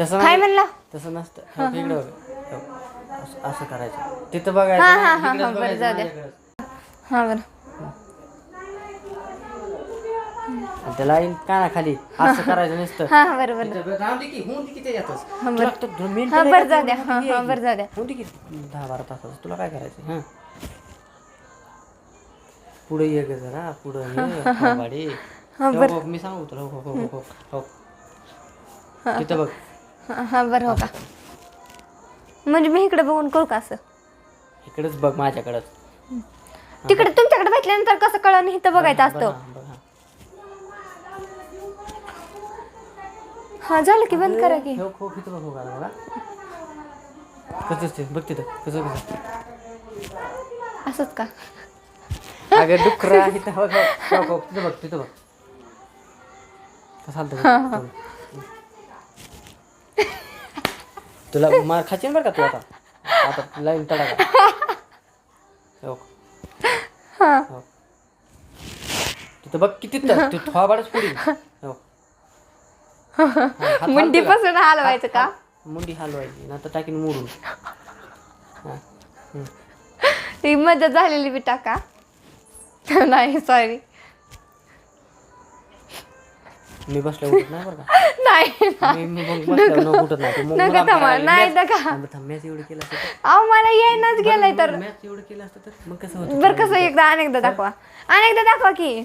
तसं काय नाही. म्हणला? तसं नसतं. हो, इकडं. हो. असं- असं करायचं. तिथं हा, हा, बघायचं हा, इकडेच हा, बरं, बघायचं, जाऊ द्या. माझ्याकडेच. हा बरं. आणि त्या लाईन काना खाली असं करायचं नसतं. हा हा बरं बरं. तिथं राहून दे की होऊन दे की त्याच्यातच बरं. तुला तर दोन मिनिटं हा नाही बरं का? जाऊ द्या. होऊन हा दे की हा एक. बरं जाऊ द्या. होऊन दे की. दहा बारा तासाचं. तुला काय करायचं? हां. पुढे ये ग जरा. पुढे ये. हा, मी सांगू तुला. हो हो हो. हो. हो. तिथं बघ. हा हा बरं हो का. म्हणजे मी इकडे बघून करू का असं? इकडेच बघ माझ्याकडंच. तिकडे तुमच्याकडे भेटल्यानंतर कसं कळलं इथं बघायचं बघ, असतं. हां, बघ, हां. हा झालं की बंद करा की. हो हो बघ तिथं कसं कसं. असंच का? अगं डुकरा इथं बघ. हो, हो, तिथं बघ तिथं बघ. कसं. तुला मार खाचीन बरं का तू आता? आता लाईन तडा हो हा. हो तिथं बघ किती तर तू थोबाडच पुढे. हो हा, का? मुंडीपासून हलवायचं का? मुंडी हलवायची नंतर टाकीन मोडून. हा. हम्म. मजा झालेली बी टाका. नाही सॉरी मी बसल्या उठत नाही बरं का. नाही मी मी मग बसल्यावर उठत नाही. तू मग नका मला थांबा, मारायला नाही मॅच- नका. थांब, थांब, मॅच एवढं केलं असतं तर- अहो मला येईनच गेलंय तर. मॅच एवढं केलं असतं तर मग कसं होतं? बरं कसं एकदा अनेकदा दाखवा. अनेकदा दाखवा की.